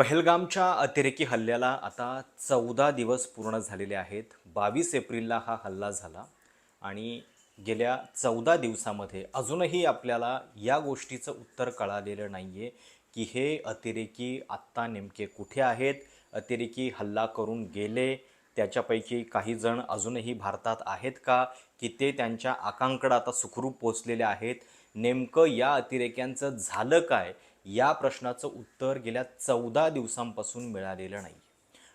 पहलगामच्या अतिरेकी हल्ल्याला आता चौदा दिवस पूर्ण झालेले आहेत. बावीस एप्रिलला हा हल्ला झाला आणि गेल्या चौदा दिवसामध्ये अजूनही आपल्याला या गोष्टीचं उत्तर कळालेलं नाही आहे की हे अतिरेकी आत्ता नेमके कुठे आहेत अतिरेकी हल्ला करून गेले त्याच्यापैकी काही जण अजूनही भारतात आहेत का की ते त्यांच्या आकांकडं आता सुखरूप पोचलेले आहेत नेमकं या अतिरेक्यांचं झालं काय या प्रश्नाचं उत्तर गेल्या चौदा दिवसांपासून मिळालेलं नाही.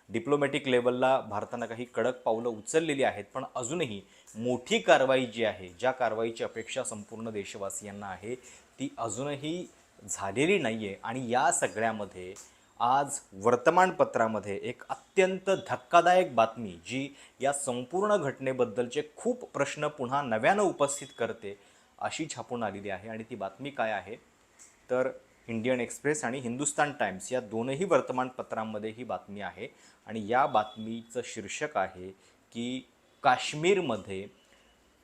डिप्लोमॅटिक लेवलला भारतानं काही कडक पावलं उचललेली आहेत पण अजूनही मोठी कारवाई जी आहे ज्या कारवाईची अपेक्षा संपूर्ण देशवासियांना आहे ती अजूनही झालेली नाही आहे आणि या सगळ्यामध्ये आज वर्तमानपत्रामध्ये एक अत्यंत धक्कादायक बातमी जी या संपूर्ण घटनेबद्दलचे खूप प्रश्न पुन्हा नव्यानं उपस्थित करते अशी छापून आलेली आहे. आणि ती बातमी काय आहे? तर इंडियन एक्सप्रेस आणि हिंदुस्तान टाइम्स या दोनही वर्तमानपत्रांमध्ये ही बातमी आहे. आणि या बातमीचं शीर्षक आहे की काश्मीरमध्ये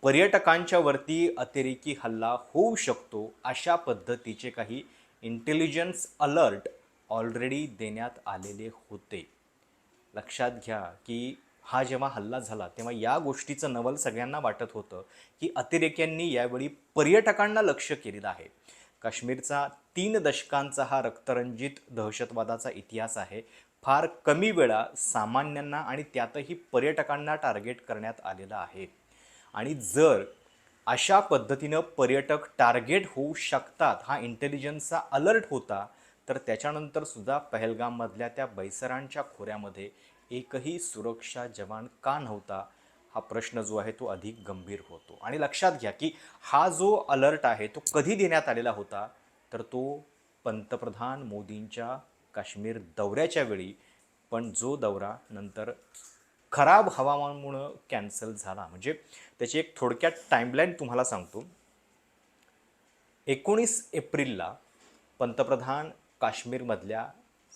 पर्यटकांच्या वरती अतिरेकी हल्ला होऊ शकतो अशा पद्धतीचे काही इंटेलिजन्स अलर्ट ऑलरेडी देण्यात आलेले होते. लक्षात घ्या की हा जेव्हा हल्ला झाला तेव्हा या गोष्टीचं नवल सगळ्यांना वाटत होतं की अतिरेक्यांनी यावेळी पर्यटकांना लक्ष केलेलं आहे. काश्मीरचा तीन दशकांचा हा रक्तरंजित दहशतवादाचा इतिहास आहे. फार कमी वेळा सामान्यांना आणि त्यातही पर्यटकांना टार्गेट करण्यात आलेलं आहे. आणि जर अशा पद्धतीनं पर्यटक टार्गेट होऊ शकतात हा इंटेलिजन्सचा अलर्ट होता तर त्याच्यानंतर सुद्धा पहलगाममधल्या त्या बैसरांच्या खोऱ्यामध्ये एकही सुरक्षा जवान का नव्हता? हा प्रश्न जो आहे तो अधिक गंभीर होतो. आणि लक्षात घ्या की हा जो अलर्ट आहे तो कधी देण्यात आलेला होता? तर तो पंतप्रधान मोदींच्या काश्मीर दौऱ्याच्या वेळी. पण जो दौरा नंतर खराब हवामानामुळं कॅन्सल झाला. म्हणजे त्याची एक थोडक्यात टाईमलाईन तुम्हाला सांगतो. एकोणीस एप्रिलला पंतप्रधान काश्मीरमधल्या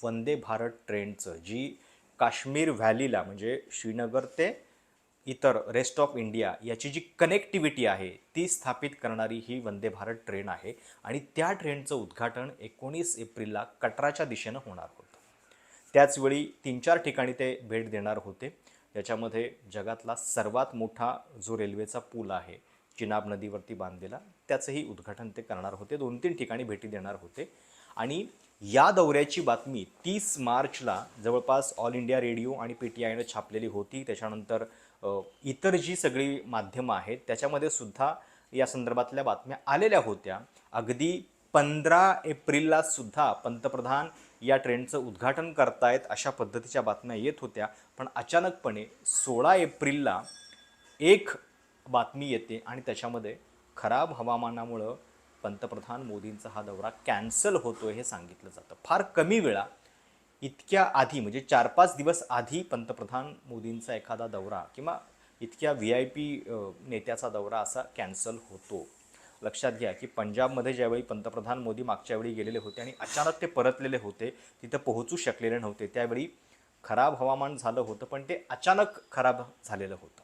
वंदे भारत ट्रेनचं जी काश्मीर व्हॅलीला म्हणजे श्रीनगर ते इतर रेस्ट ऑफ इंडिया याची जी कनेक्टिव्हिटी आहे ती स्थापित करणारी ही वंदे भारत ट्रेन आहे आणि त्या ट्रेनचं उद्घाटन एकोणीस एप्रिलला कटराच्या दिशेनं होणार होतं. त्याचवेळी तीन चार ठिकाणी ते भेट देणार होते. याच्यामध्ये जगातला सर्वात मोठा जो रेल्वेचा पूल आहे चिनाब नदीवरती बांधलेला त्याचंही उद्घाटन ते करणार होते. दोन तीन ठिकाणी भेटी देणार होते. आणि या दौऱ्याची बातमी तीस मार्चला जवळपास ऑल इंडिया रेडिओ आणि पी टी आयनं छापलेली होती. त्याच्यानंतर इतर जी सगळी माध्यमं आहेत त्याच्यामध्ये सुद्धा या संदर्भातल्या बातम्या आलेल्या होत्या. अगदी पंधरा एप्रिलला सुद्धा पंतप्रधान या ट्रेनचं उद्घाटन करतायत अशा पद्धतीच्या बातम्या येत होत्या. पण अचानकपणे सोळा एप्रिलला एक बातमी येते आणि त्याच्यामध्ये खराब हवामानामुळं पंतप्रधान मोदींचा हा दौरा कॅन्सल होतो हे सांगितलं जातं. फार कमी वेळा इतक्या आधी म्हणजे चार पाच दिवस आधी पंतप्रधान मोदींचा एखादा दौरा किंवा इतक्या व्ही आय पी नेत्याचा दौरा असा कॅन्सल होतो. लक्षात घ्या की पंजाबमध्ये ज्यावेळी पंतप्रधान मोदी मागच्या वेळी गेलेले होते आणि अचानक ते परतलेले होते तिथं पोहोचू शकलेले नव्हते. त्यावेळी खराब हवामान झालं होतं पण ते अचानक खराब झालेलं होतं.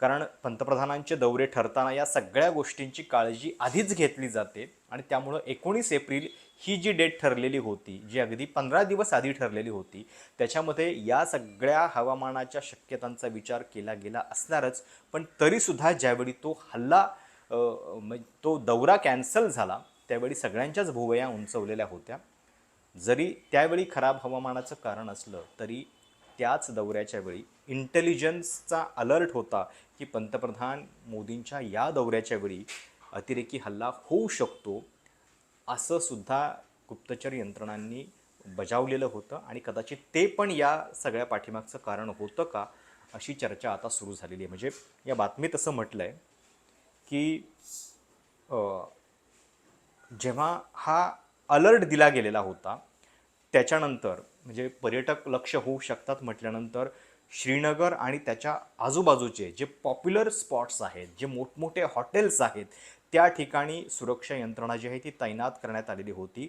कारण पंतप्रधानांचे दौरे ठरताना या सगळ्या गोष्टींची काळजी आधीच घेतली जाते आणि त्यामुळं एकोणीस एप्रिल ही जी डेट ठरलेली होती जी अगदी पंधरा दिवस आधी ठरलेली होती त्याच्यामध्ये या सगळ्या हवामानाच्या शक्यतांचा विचार केला गेला असणारच. पण तरीसुद्धा ज्यावेळी तो हल्ला म्हणजे तो दौरा कॅन्सल झाला त्यावेळी सगळ्यांच्याच भुवया उंचवलेल्या होत्या. जरी त्यावेळी खराब हवामानाचं कारण असलं तरी त्याच दौऱ्याच्या वेळी इंटेलिजन्सचा अलर्ट होता की पंतप्रधान मोदींच्या या दौऱ्याच्या वेळी अतिरेकी हल्ला होऊ शकतो. असं सुद्धा गुप्तचर यंत्रणांनी बजावलेलं होतं आणि कदाचित ते पण या सगळ्या पाठीमागचं कारण होतं का अशी चर्चा आता सुरू झालेली आहे. म्हणजे या बातमीत असं म्हटलं आहे की जेव्हा हा अलर्ट दिला गेलेला होता त्याच्यानंतर म्हणजे पर्यटक लक्ष होऊ शकतात म्हटल्यानंतर श्रीनगर आणि त्याच्या आजूबाजूचे जे पॉप्युलर स्पॉट्स आहेत जे मोठमोठे हॉटेल्स आहेत त्या ठिकाणी सुरक्षा यंत्रणा जी आहे ती तैनात करण्यात आलेली होती.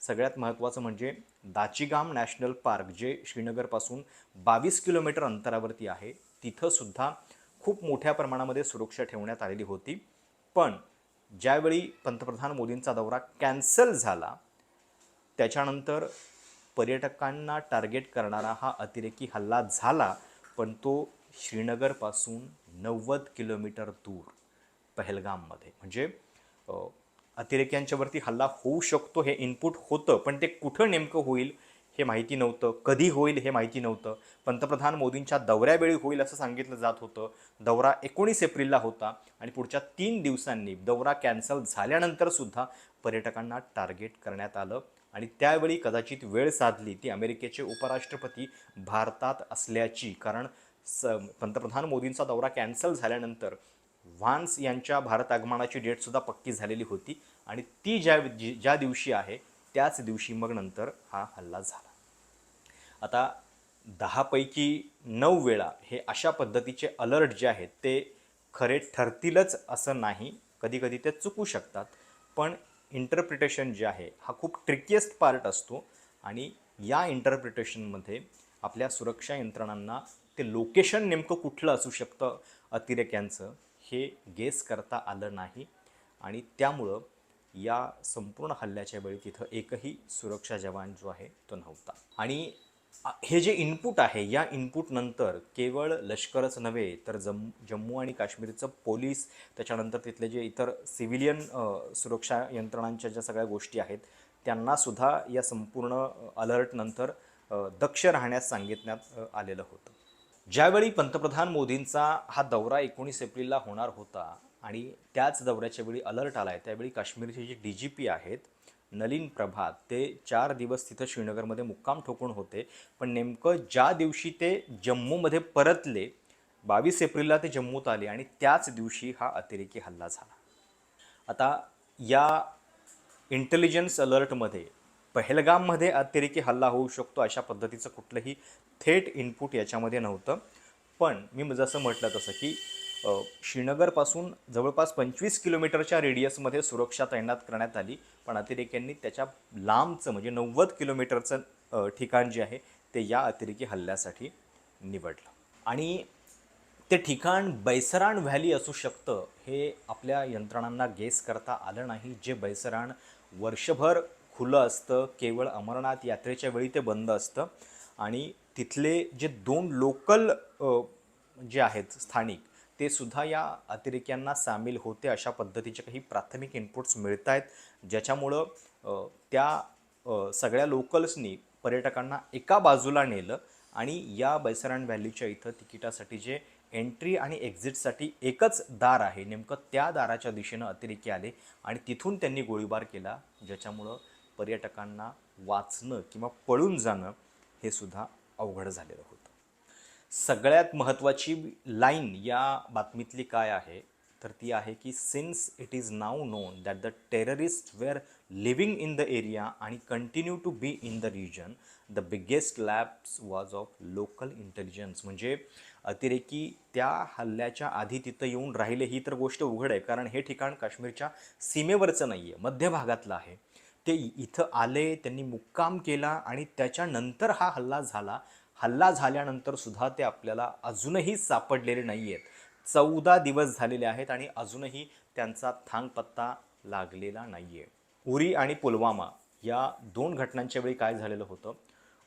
सगळ्यात महत्त्वाचं म्हणजे दाचीगाम नॅशनल पार्क जे श्रीनगरपासून बावीस किलोमीटर अंतरावरती आहे तिथंसुद्धा खूप मोठ्या प्रमाणामध्ये सुरक्षा ठेवण्यात आलेली होती. पण ज्यावेळी पंतप्रधान मोदींचा दौरा कॅन्सल झाला त्याच्यानंतर पर्यटकांना टार्गेट करणारा हा अतिरेकी हल्ला झाला पण तो श्रीनगरपासून नव्वद किलोमीटर दूर. पहलगाममध्ये. म्हणजे अतिरेक्यांच्यावरती हल्ला होऊ शकतो हे इनपुट होतं पण ते कुठं नेमकं होईल हे माहिती नव्हतं. कधी होईल हे माहिती नव्हतं. पंतप्रधान मोदींच्या दौऱ्यावेळी होईल असं सांगितलं जात होतं. दौरा एकोणीस एप्रिलला होता आणि पुढच्या तीन दिवसांनी दौरा कॅन्सल झाल्यानंतरसुद्धा पर्यटकांना टार्गेट करण्यात आलं आणि त्यावेळी कदाचित वेळ साधली ती अमेरिकेचे उपराष्ट्रपती भारतात असल्याची. कारण स पंतप्रधान मोदींचा दौरा कॅन्सल झाल्यानंतर व्हान्स यांच्या भारत आगमनाची डेटसुद्धा पक्की झालेली होती आणि ती ज्या जी- ज्या दिवशी आहे त्याच दिवशी मग नंतर हा हल्ला झाला. आता दहापैकी नऊ वेळा हे अशा पद्धतीचे अलर्ट जे आहेत ते खरे ठरतीलच असं नाही. कधीकधी ते चुकू शकतात पण इंटरप्रिटेशन जे आहे हा खूप ट्रिकिएस्ट पार्ट असतो आणि या इंटरप्रिटेशनमध्ये आपल्या सुरक्षा यंत्रणांना ते लोकेशन नेमकं कुठलं असू शकतं अतिरेक्यांचं हे गेस करता आलं नाही. आणि त्यामुळं या संपूर्ण हल्ल्याच्या वेळी तिथं एकही सुरक्षा जवान जो आहे तो नव्हता. आणि हे जे इनपुट आहे या इनपुटनंतर केवळ लष्करच नव्हे तर जम जम्मू आणि काश्मीरचं पोलीस त्याच्यानंतर तिथले जे इतर सिव्हिलियन सुरक्षा यंत्रणांच्या ज्या सगळ्या गोष्टी आहेत त्यांनासुद्धा या संपूर्ण अलर्टनंतर दक्ष राहण्यास सांगितण्यात आलेलं होतं. ज्यावेळी पंतप्रधान मोदींचा हा दौरा एकोणीस एप्रिलला होणार होता आणि त्याच दौऱ्याच्या वेळी अलर्ट आला आहे त्यावेळी काश्मीरचे जे डी जी पी आहेत नलीन प्रभात ते चार दिवस तिथं श्रीनगरमध्ये मुक्काम ठोकून होते. पण नेमकं ज्या दिवशी ते जम्मूमध्ये परतले बावीस एप्रिलला ते जम्मूत आले आणि त्याच दिवशी हा अतिरेकी हल्ला झाला. आता या इंटेलिजन्स अलर्टमध्ये पहलगाममध्ये अतिरेकी हल्ला होऊ शकतो अशा पद्धतीचं कुठलंही थेट इनपुट याच्यामध्ये नव्हतं. पण मी जसं म्हटलं तसं की श्रीनगरपासून जवळपास पंचवीस किलोमीटरच्या रेडियसमध्ये सुरक्षा तैनात करण्यात आली. पण अतिरेक्यांनी त्याच्या लांबचं म्हणजे नव्वद किलोमीटरचं ठिकाण जे आहे ते या अतिरेकी हल्ल्यासाठी निवडलं. आणि ते ठिकाण बैसराण व्हॅली असू शकतं हे आपल्या यंत्रणांना गेस करता आलं नाही. जे बैसराण वर्षभर खुलं असतं केवळ अमरनाथ यात्रेच्या वेळी ते बंद असतं. आणि तिथले जे दोन लोकल जे आहेत स्थानिक ते सुद्धा या अतिरेक्यांना सामील होते अशा पद्धतीचे काही प्राथमिक इनपुट्स मिळत आहेत ज्याच्यामुळं त्या सगळ्या लोकल्सनी पर्यटकांना एका बाजूला नेलं आणि या बैसराण व्हॅलीच्या इथं तिकिटासाठी जे एंट्री आणि एक्झिटसाठी एकच दार आहे. नेमकं त्या दाराच्या दिशेनं अतिरेकी आले आणि तिथून त्यांनी गोळीबार केला ज्याच्यामुळं पर्यटकांना वाचणं किंवा पळून जाणं हे सुद्धा अवघड झालेलं होतं. सगळ्यात महत्त्वाची लाईन या बातमीतली काय आहे? तर ती आहे की since it is now known that the terrorist were living in the area आणि continue to be in the region the biggest labs was of local intelligence म्हणजे अतिरेकी त्या हल्ल्याच्या आधी तिथं येऊन राहिले ही तर गोष्ट उघड आहे. कारण हे ठिकाण काश्मीरच्या सीमेवरचं नाही आहे मध्य भागातलं आहे. ते इ- इथं आले त्यांनी मुक्काम केला आणि त्याच्यानंतर हा हल्ला झाला. हल्ला झाल्यानंतर सुद्धा ते आपल्याला अजूनही सापडलेले नाही आहेत चौदा दिवस झालेले आहेत आणि अजूनही त्यांचा थांगपत्ता लागलेला नाही आहे उरी आणि पुलवामा या दोन घटनांच्या वेळी काय झालेलं होतं?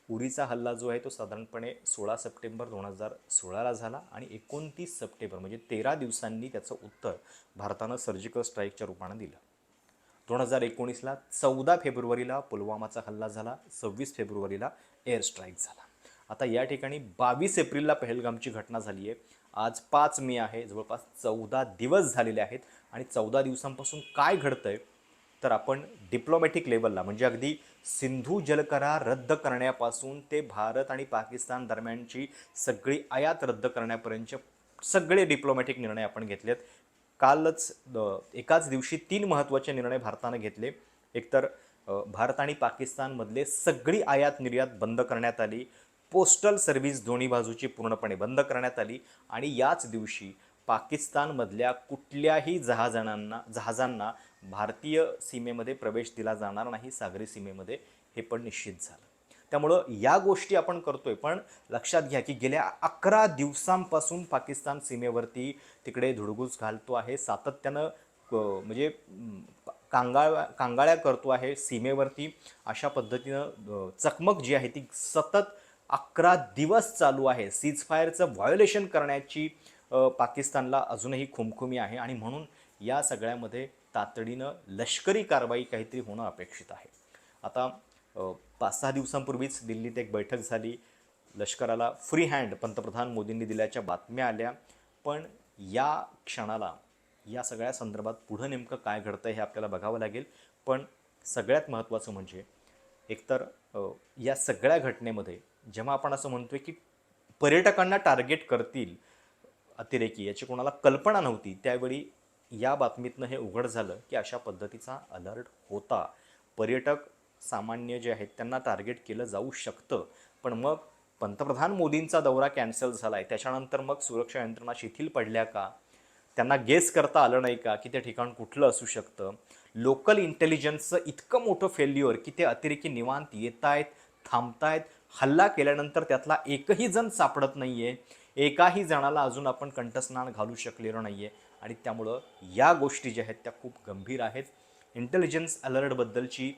उरीचा हल्ला जो आहे तो साधारणपणे सोळा सप्टेंबर दोन हजार सोळाला झाला आणि एकोणतीस सप्टेंबर म्हणजे तेरा दिवसांनी त्याचं उत्तर भारतानं सर्जिकल स्ट्राईकच्या रूपानं दिलं. दोन हजार एकोणीसला चौदा फेब्रुवारीला पुलवामाचा हल्ला झाला सव्वीस फेब्रुवारीला एअर स्ट्राईक झाला. आता या ठिकाणी बावीस एप्रिलला पहलगामची घटना झाली आहे. आज पाच मे आहे जवळपास चौदा दिवस झालेले आहेत आणि चौदा दिवसांपासून काय घडतं आहे तर आपण डिप्लोमॅटिक लेवलला म्हणजे अगदी सिंधू जलकरार रद्द करण्यापासून ते भारत आणि पाकिस्तान दरम्यानची सगळी आयात रद्द करण्यापर्यंतचे सगळे डिप्लोमॅटिक निर्णय आपण घेतलेत. कालच एकाच दिवशी तीन महत्त्वाचे निर्णय भारतानं घेतले. एकतर भारत आणि पाकिस्तानमधले सगळी आयात निर्यात बंद करण्यात आली. पोस्टल सर्व्हिस दोन्ही बाजूची पूर्णपणे बंद करण्यात आली. आणि याच दिवशी पाकिस्तानमधल्या कुठल्याही जहाजांना जहाजांना भारतीय सीमेमध्ये प्रवेश दिला जाणार नाही सागरी सीमेमध्ये हे पण निश्चित झालं. त्यामुळं या गोष्टी आपण करतोय. पण लक्षात घ्या की गेल्या अकरा दिवसांपासून पाकिस्तान सीमेवरती तिकडे धुडगूस घालतो आहे. सातत्यानं म्हणजे कांगाळ्या कांगाळ कांगाळ्या करतो आहे सीमेवरती. अशा पद्धतीनं चकमक जी आहे ती सतत अकरा दिवस चालू आहे. सीज फायरचं व्हायोलेशन करण्याची पाकिस्तानला अजूनही खुमखुमी आहे आणि म्हणून या सगळ्यामध्ये तातडीनं लष्करी कारवाई काहीतरी होणं अपेक्षित आहे. आता पाच सहा दिवसांपूर्वीच दिल्लीत एक बैठक झाली. लष्कराला फ्री हँड पंतप्रधान मोदींनी दिल्याच्या बातम्या आल्या. पण या क्षणाला या सगळ्या संदर्भात पुढं नेमकं काय घडतं हे आपल्याला बघावं लागेल. पण सगळ्यात महत्त्वाचं म्हणजे एकतर या सगळ्या घटनेमध्ये जेव्हा आपण असं म्हणतोय की पर्यटकांना टार्गेट करतील अतिरेकी याची कोणाला कल्पना नव्हती त्यावेळी या बातमीतनं हे उघड झालं की अशा पद्धतीचा अलर्ट होता. पर्यटक सामान्य जे आहेत त्यांना टार्गेट केलं जाऊ शकतं. पण मग पंतप्रधान मोदींचा दौरा कॅन्सल झाला आहे त्याच्यानंतर मग सुरक्षा यंत्रणा शिथिल पडल्या का? त्यांना गेस करता आलं नाही का की ते ठिकाण कुठलं असू शकतं? लोकल इंटेलिजन्सचं इतकं मोठं फेल्युअर की ते अतिरेकी निवांत येत आहेत थांबतायत हल्ला केल्यानंतर त्यातला एकही जण सापडत नाही आहे एकाही जणाला अजून आपण कंठस्नान घालू शकलेलो नाही आहे आणि त्यामुळं या गोष्टी ज्या आहेत त्या खूप गंभीर आहेत. इंटेलिजन्स अलर्टबद्दलची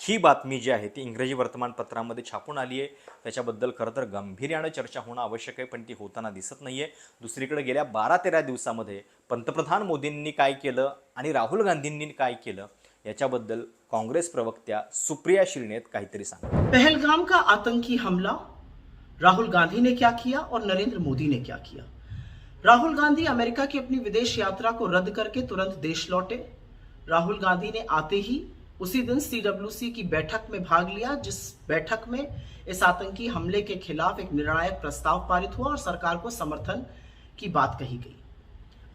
ही बातमी जी आहे ती इंग्रजी वर्तमानपत्रामध्ये छापून आली आहे. त्याच्याबद्दल खरं तर गांभीर्यानं चर्चा होणं आवश्यक आहे पण ती होताना दिसत नाही आहे दुसरीकडे गेल्या बारा तेरा दिवसामध्ये पंतप्रधान मोदींनी काय केलं आणि राहुल गांधींनी काय केलं याच्याबद्दल काँग्रेस प्रवक्त्या सुप्रिया श्रीनेत काहीतरी सांगा पहलगाम का आतंकी हमला? राहुल गांधी ने क्या किया और नरेंद्र मोदी ने क्या किया? राहुल गांधी अमेरिका की अपनी विदेश यात्रा को रद्द करके तुरंत देश लौटे। राहुल गांधी ने आते ही उसी दिन सीडब्ल्यूसी की बैठक में भाग लिया, जिस बैठक में इस आतंकी हमले के खिलाफ एक निर्णायक प्रस्ताव पारित हुआ और सरकार को समर्थन की बात कही गई।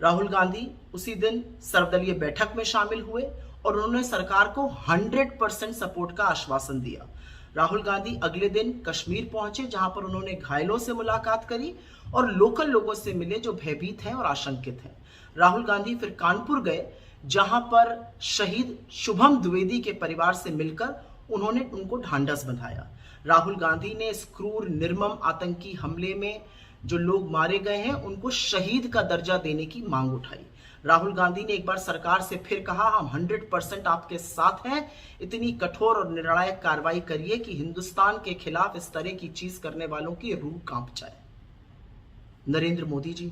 राहुल गांधी उसी दिन सर्वदलीय बैठक में शामिल हुए और उन्होंने सरकार को 100 परसेंट सपोर्ट का आश्वासन दिया। राहुल गांधी अगले दिन कश्मीर पहुँचे, जहाँ पर उन्होंने घायलों से मुलाकात करी और लोकल लोगों से मिले जो भयभीत हैं और आशंकित हैं। राहुल गांधी फिर कानपुर गए जहाँ पर शहीद शुभम द्विवेदी के परिवार से मिलकर उन्होंने उनको ढांढस बंधाया। राहुल गांधी ने इस क्रूर, निर्मम, आतंकी हमले में जो लोग मारे गए हैं, उनको शहीद का दर्जा देने की मांग उठाई। राहुल गांधी ने एक बार सरकार से फिर कहा, हम 100 परसेंट आपके साथ हैं। इतनी कठोर और निर्णायक कार्रवाई करिए कि हिंदुस्तान के खिलाफ इस तरह की चीज़ करने वालों की रूह काँप जाए। नरेंद्र मोदी जी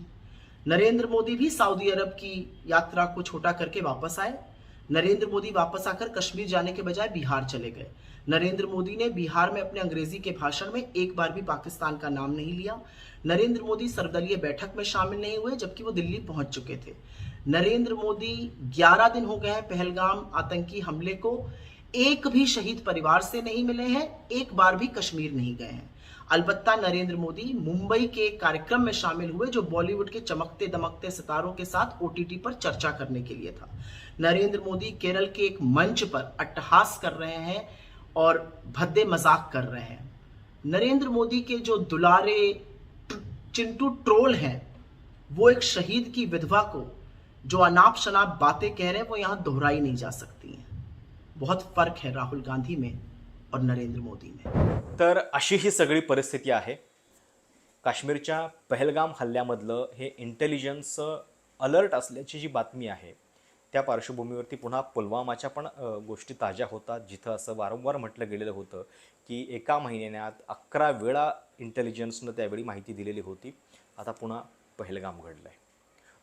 नरेंद्र मोदी भी सऊदी अरब की यात्रा को छोटा करके वापस आए। नरेंद्र मोदी वापस आकर कश्मीर जाने के बजाय बिहार चले गए। नरेंद्र मोदी ने बिहार में अपने अंग्रेज़ी के भाषण में एक बार भी पाकिस्तान का नाम नहीं लिया। नरेंद्र मोदी सर्वदलीय बैठक में शामिल नहीं हुए, जबकि वो दिल्ली पहुँच चुके थे। नरेंद्र मोदी 11 दिन हो गए हैं पहलगाम आतंकी हमले को। एक भी शहीद परिवार से नहीं मिले हैं, एक बार भी कश्मीर नहीं गए हैं। अलबत्ता नरेंद्र मोदी मुंबई के एक कार्यक्रम में शामिल हुए, जो बॉलीवुड के चमकते दमकते सितारों के साथ ओटीटी पर चर्चा करने के लिए था। नरेंद्र मोदी केरल के एक मंच पर अट्टहास कर रहे हैं और भद्दे मज़ाक कर रहे हैं। नरेंद्र मोदी के जो दुलारे, चिंटू ट्रोल हैं, वो एक शहीद की विधवा को, जो अनाप शनाप बातें कह रहे हैं, वो यहाँ दोहराई नहीं जा सकती हैं। बहुत फ़र्क है राहुल गांधी में। और नरेंद्र मोदी में तर अशी ही सगळी परिस्थिती आहे. काश्मीरच्या पहलगाम हल्ल्यामधलं हे इंटेलिजन्स अलर्ट असल्याची जी बातमी आहे त्या पार्श्वभूमीवरती पुन्हा पुलवामाच्या पण गोष्टी ताज्या होतात. जिथं असं वारंवार म्हटलं गेलेलं होतं की एका महिन्यात अकरा वेळा इंटेलिजन्सनं त्यावेळी माहिती दिलेली होती. आता पुन्हा पहलगाम घडलं आहे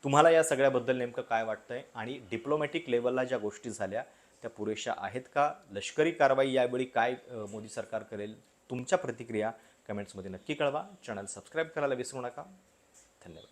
तुम्हाला या सगळ्याबद्दल नेमकं काय वाटतंय? आणि डिप्लोमॅटिक लेवलला ज्या गोष्टी झाल्या त्या पुरेशा आहेत का? लष्करी कारवाई यावेळी काय मोदी सरकार करेल? तुमच्या प्रतिक्रिया कमेंट्समध्ये नक्की कळवा. चॅनल सबस्क्राईब करायला विसरू नका. धन्यवाद.